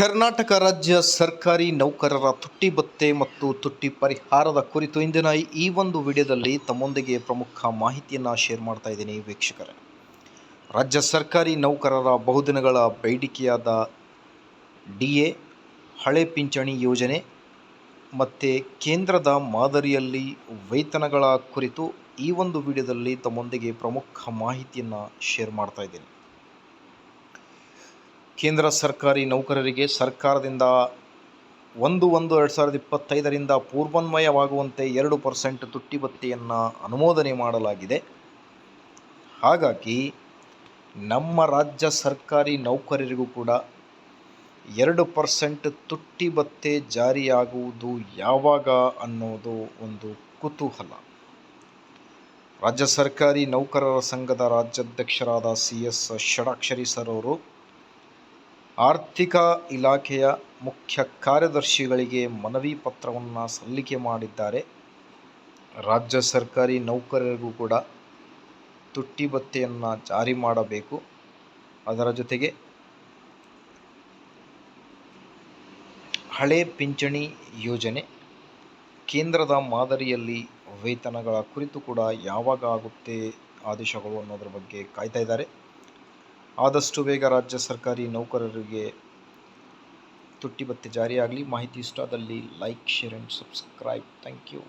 ಕರ್ನಾಟಕ ರಾಜ್ಯ ಸರ್ಕಾರಿ ನೌಕರರ ತುಟ್ಟಿ ಭತ್ತೆ ಮತ್ತು ತುಟ್ಟಿ ಪರಿಹಾರದ ಕುರಿತು ಇಂದಿನ ಈ ಒಂದು ವಿಡಿಯೋದಲ್ಲಿ ತಮ್ಮೊಂದಿಗೆ ಪ್ರಮುಖ ಮಾಹಿತಿಯನ್ನು ಶೇರ್ ಮಾಡ್ತಾ ಇದ್ದೀನಿ ವೀಕ್ಷಕರೇ. ರಾಜ್ಯ ಸರ್ಕಾರಿ ನೌಕರರ ಬಹುದಿನಗಳ ಬೇಡಿಕೆಯಾದ ಡಿ ಎ ಹಳೆ ಪಿಂಚಣಿ ಯೋಜನೆ ಮತ್ತು ಕೇಂದ್ರದ ಮಾದರಿಯಲ್ಲಿ ವೇತನಗಳ ಕುರಿತು ಈ ಒಂದು ವಿಡಿಯೋದಲ್ಲಿ ತಮ್ಮೊಂದಿಗೆ ಪ್ರಮುಖ ಮಾಹಿತಿಯನ್ನು ಶೇರ್ ಮಾಡ್ತಾ ಇದ್ದೀನಿ. ಕೇಂದ್ರ ಸರ್ಕಾರಿ ನೌಕರರಿಗೆ ಸರ್ಕಾರದಿಂದ ಒಂದು ಒಂದು ಎರಡು ಸಾವಿರದ ಇಪ್ಪತ್ತೈದರಿಂದ ಪೂರ್ವನ್ವಯವಾಗುವಂತೆ ಎರಡು ಪರ್ಸೆಂಟ್ ತುಟ್ಟಿ ಭತ್ಯೆಯನ್ನು ಅನುಮೋದನೆ ಮಾಡಲಾಗಿದೆ. ಹಾಗಾಗಿ ನಮ್ಮ ರಾಜ್ಯ ಸರ್ಕಾರಿ ನೌಕರರಿಗೂ ಕೂಡ ಎರಡು ಪರ್ಸೆಂಟ್ ತುಟ್ಟಿ ಭತ್ಯೆ ಜಾರಿಯಾಗುವುದು ಯಾವಾಗ ಅನ್ನೋದು ಒಂದು ಕುತೂಹಲ. ರಾಜ್ಯ ಸರ್ಕಾರಿ ನೌಕರರ ಸಂಘದ ರಾಜ್ಯಾಧ್ಯಕ್ಷರಾದ ಸಿ ಎಸ್ ಷಡಾಕ್ಷರಿ ಸರ್ ಅವರು ಆರ್ಥಿಕ ಇಲಾಖೆಯ ಮುಖ್ಯ ಕಾರ್ಯದರ್ಶಿಗಳಿಗೆ ಮನವಿ ಪತ್ರವನ್ನು ಸಲ್ಲಿಕೆ ಮಾಡಿದ್ದಾರೆ. ರಾಜ್ಯ ಸರ್ಕಾರಿ ನೌಕರರಿಗೂ ಕೂಡ ತುಟ್ಟಿ ಭತ್ಯೆಯನ್ನು ಜಾರಿ ಮಾಡಬೇಕು. ಅದರ ಜೊತೆಗೆ ಹಳೆ ಪಿಂಚಣಿ ಯೋಜನೆ, ಕೇಂದ್ರದ ಮಾದರಿಯಲ್ಲಿ ವೇತನಗಳ ಕುರಿತು ಕೂಡ ಯಾವಾಗ ಆಗುತ್ತೆ ಆದೇಶಗಳು ಅನ್ನೋದ್ರ ಬಗ್ಗೆ ಕಾಯ್ತಾ ಇದ್ದಾರೆ. ಆದಷ್ಟು ಬೇಗ ರಾಜ್ಯ ಸರ್ಕಾರಿ ನೌಕರರಿಗೆ ತುಟ್ಟಿಬತ್ತಿ ಜಾರಿಯಾಗಲಿ. ಮಾಹಿತಿ ಇಷ್ಟ ಆದಲ್ಲಿ like share and subscribe thank you